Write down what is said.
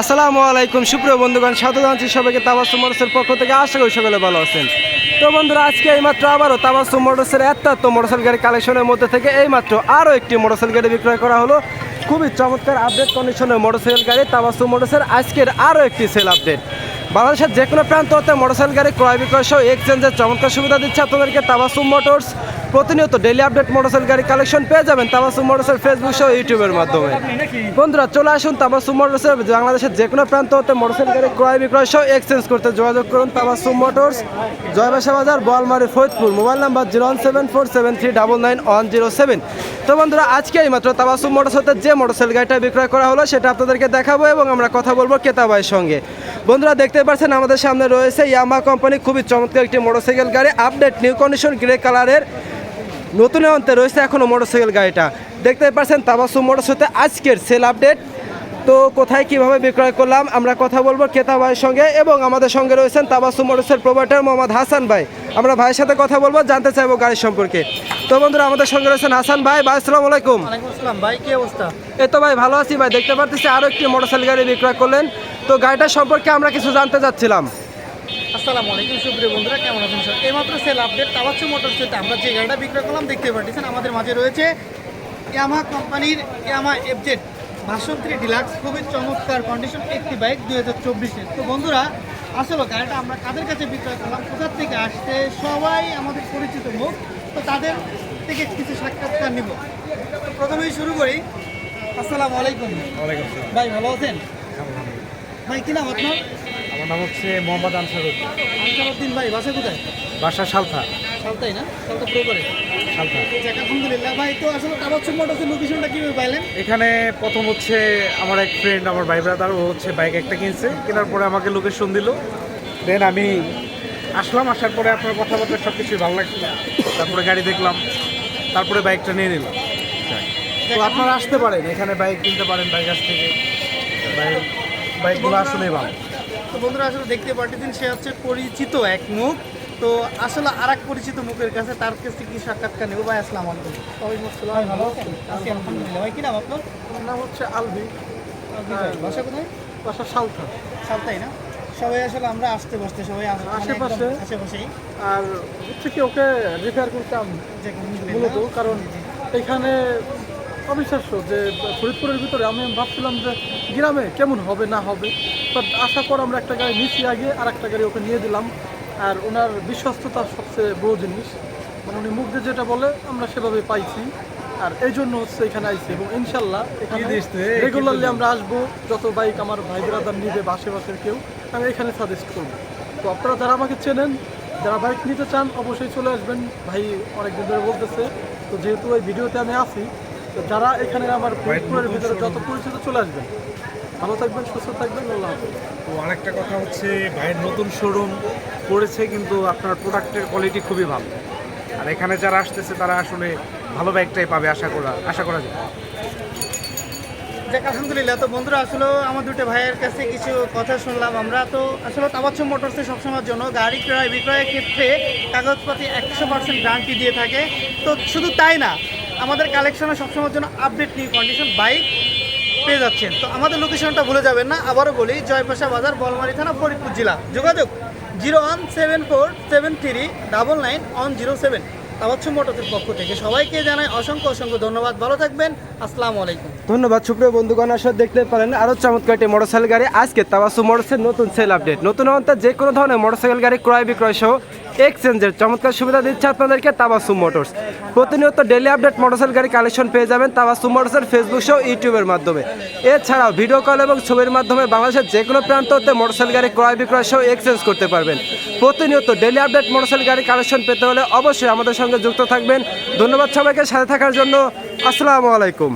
আসসালামু আলাইকুম, সুপ্রিয় বন্ধুগণ, স্বাগত জানাচ্ছি সবাইকে তাবাসুম মোটরসের পক্ষ থেকে। আশা করি সকলে ভালো আছেন। তো বন্ধুরা, আজকে এইমাত্র আবারও তাবাসুম মোটরসের এত্তাত্ম মোটরসাইকেল গাড়ি কালেকশনের মধ্যে থেকে এইমাত্র আরও একটি মোটরসাইকেল গাড়ি বিক্রয় করা হলো। খুবই চমৎকার আপডেট কন্ডিশনের মোটরসাইকেল গাড়ি তাবাসুম মোটরসের আজকের আরও একটি সেল আপডেট বাংলাদেশের যে কোনো প্রান্ত হতে মোটরসাইকেল গাড়ি ক্রয় বিক্রয় সহ এক্সচেঞ্জের চমৎকার সুবিধা দিচ্ছে আপনাদেরকে তাবাসুম মোটরস। প্রতিনিয়ত ডেলি আপডেট মোটরসাইকেল গাড়ি কালেকশন পেয়ে যাবেন তাবাসুম মোটরসের ফেসবুক সহ ইউটিউবের মাধ্যমে। বন্ধুরা, চলে আসুন তাবাসুম মোটরসের বাংলাদেশের যে কোনো প্রান্ত হতে মোটরসাইকেল গাড়ি ক্রয় বিক্রয় সহ এক্সচেঞ্জ করতে যোগাযোগ করুন Tabassum Motors Joybasa Bazar, Boalmari, Faridpur. Mobile number zero one seven four seven three double nine one zero seven. তো বন্ধুরা, আজকে এই মাত্র তাবাসুম মোটরস হতে যে মোটরসাইকেল গাড়িটা বিক্রয় করা হলো, সেটা আপনাদেরকে দেখাবো এবং আমরা কথা বলব ক্রেতা ভাইয়ের সঙ্গে। বন্ধুরা দেখতে পাচ্ছেন, আমাদের সামনে রয়েছে ইয়ামা কোম্পানি খুবই চমৎকার একটি মোটরসাইকেল গাড়ি। আপডেট নিউ কন্ডিশন গ্রে কালারের নতুন অন্তে রয়েছে এখনও মোটরসাইকেল গাড়িটা। দেখতে পাচ্ছেন তাবাসু মোটরস হতে আজকের সেল আপডেট তো কোথায় কীভাবে বিক্রয় করলাম আমরা কথা বলব ক্রেতা ভাইয়ের সঙ্গে এবং আমাদের সঙ্গে রয়েছেন তাবাসু মোটরসের প্রোভাইডার মোহাম্মদ হাসান ভাই। আমরা ভাইয়ের সাথে কথা বলব জানতে চাইব গাড়ির সম্পর্কে। তো বন্ধুরা আমাদের সঙ্গে রয়েছেন হাসান ভাই। ভাই আসসালামু আলাইকুম। ভাই কি অবস্থা? এই তো ভাই ভালো আছি ভাই। দেখতে পাচ্ছি আরও একটি মোটরসাইকেল গাড়ি বিক্রয় করলেন। তো গাড়িটার সম্পর্কে আমরা কিছু জানতে চাচ্ছিলাম। আসসালামু আলাইকুম সুপ্রিয় বন্ধুরা কেমন আছেন সব এইমাত্র সেল আপডেট তাওয়াচ্ছু মোটর সেটে আমরা যে গাড়িটা বিক্রয় করলাম দেখতে পাচ্ছেন আমাদের মাঝে রয়েছে ইয়ামা কোম্পানির Yamaha FZ version three deluxe খুবই চমৎকার কন্ডিশন একটি বাইক দুই হাজার চব্বিশের তো বন্ধুরা আসলে গাড়িটা আমরা কাদের কাছে বিক্রয় করলাম কোথার থেকে আসছে সবাই আমাদের পরিচিত মুখ তো তাদের থেকে কিছু সাক্ষাৎকার নিব। প্রথমেই শুরু করি। আসসালামু আলাইকুম। ভাই ভালো আছেন? ভাই কি নাম আপনার? আমার নাম হচ্ছে মোহাম্মদ আনসারুদ্দিন। আনসারউদ্দিন ভাই বাসা কোথায়? বাসা সালথা। সালতাই না? সালতা প্রো করে সালথা। আলহামদুলিল্লাহ। ভাই তো আসলে তাবাচ্ছুম মোটরসের লোকেশনটা কীভাবে পাইলেন? এখানে প্রথম হচ্ছে আমার এক ফ্রেন্ড আমার ভাই ব্রাদার ও হচ্ছে বাইক একটা কিনছে। কেনার পরে আমাকে লোকেশন দিল। দেন আমি আসলাম আসার পরে আপনার কথাবার্তা সব কিছুই ভালো লাগছিল তারপরে গাড়ি দেখলাম তারপরে বাইকটা নিয়ে নিলাম। তো আপনারা আসতে পারেন এখানে বাইক কিনতে পারেন বাইক কাছ থেকে। বাইক বাইকগুলো আসলেই ভালো। তো বন্ধুরা আসলে দেখতে পাচ্ছেন সে হচ্ছে পরিচিত এক মুখ। তো আসলে আর এক পরিচিত মুখের কাছে তার কাছ থেকে কি সাক্ষাৎকার নেব? ভাই আসসালাম আলাইকুম। ওয়ালাইকুম আসসালাম। ভাই ভালো আছেন? আছি আলহামদুলিল্লাহ। ভাই কি নাম আপনার? নাম হচ্ছে আলবি আলবি বাসা কোথায়? বাসা সালথা। সালতাই না? সবাই আসলে আমরা আসতে বসতে সবাই মানে আশেপাশে? আশেপাশেই। আর হচ্ছে কি ওকে রিপেয়ার করতাম। মূলত কারণ এখানে অবিশ্বাস্য যে ফরিদপুরের ভিতরে আমি ভাবছিলাম যে গ্রামে কেমন হবে না হবে। বাট আসার পর আমরা একটা গাড়ি নিচে আগে আর একটা গাড়ি ওকে নিয়ে দিলাম। আর ওনার বিশ্বস্ততা সবচেয়ে বড় জিনিস। মানে উনি মুখ দিয়ে যেটা বলে আমরা সেভাবে পাইছি। আর এই জন্য হচ্ছে এখানে আইছি এবং ইনশাল্লাহ এখানে রেগুলারলি আমরা আসব। যত বাইক আমার ভাই ব্রাদার নিবে বা আশেপাশের কেউ আমি এখানে সাজেস্ট করব। তো আপনারা যারা আমাকে চেনেন যারা বাইক নিতে চান অবশ্যই চলে আসবেন। ভাই অনেকদিন ধরে বলতেছে তো যেহেতু এই ভিডিওতে আমি আছি তো যারা এখানে আমার ফরিদপুরের ভিতরে যত পরিচিত চলে আসবেন। ভালো থাকবেন সুস্থ থাকবেন আল্লাহ তো আরেকটা কথা হচ্ছে ভাইয়ের নতুন শোরুম করেছে কিন্তু আপনার প্রোডাক্টের কোয়ালিটি খুবই ভালো। আর এখানে যারা আসতেছে তারা আসলে ভালো ব্যাগটাই পাবে আশা করা আশা করা যায়। যাক আলহামদুলিল্লাহ। তো বন্ধুরা আসলে আমার দুটো ভাইয়ের কাছে কিছু কথা শুনলাম আমরা। তো আসলে তাবাচ্ছ মোটরসে সবসময়ের জন্য গাড়ি ক্রয় বিক্রয়ের ক্ষেত্রে কাগজপাতি একশো পার্সেন্ট গ্যারান্টি দিয়ে থাকে। তো শুধু তাই না আমাদের কালেকশনে সবসময়ের জন্য আপডেট নিউ কন্ডিশন বাইক পেয়ে যাচ্ছেন। তো আমাদের লোকেশনটা ভুলে যাবেন না, আবারও বলি জয়পাশা বাজার, বলমারি থানা, ফরিদপুর জেলা। যোগাযোগ zero one seven four seven three double nine one zero seven. Tabassum মোটরসের পক্ষ থেকে সবাইকে জানাই অসংখ্য অসংখ্য ধন্যবাদ। ভালো থাকবেন, আসসালামু আলাইকুম। ধন্যবাদ, সুপ্রিয় বন্ধুগণ, আসলে দেখতে পারেন আরও চমৎকার একটি মোটরসাইকেল গাড়ি। আজকে তাবাসু মোটরসের নতুন সেল আপডেট নতুন অন্তে যে কোনো ধরনের মোটরসাইকেল গাড়ি ক্রয় বিক্রয় সহ এক্সচেঞ্জের চমৎকার সুবিধা দিচ্ছে আপনাদেরকে তাবাসু মোটরস। প্রতিনিয়ত ডেলি আপডেট মোটরসাইকেল গাড়ি কালেকশন পেয়ে যাবেন তাবাসু মোটরসের ফেসবুক সহ ইউটিউবের মাধ্যমে। এছাড়াও ভিডিও কল এবং ছবির মাধ্যমে বাংলাদেশের যে কোনো প্রান্ত হতে মোটরসাইকেল গাড়ি ক্রয় বিক্রয় সহ এক্সচেঞ্জ করতে পারবেন। প্রতিনিয়ত ডেলি আপডেট মোটরসাইকেল গাড়ি কালেকশন পেতে হলে অবশ্যই আমাদের সঙ্গে যুক্ত থাকবেন। ধন্যবাদ সবাইকে, সাথে থাকার জন্য আসসালামু আলাইকুম।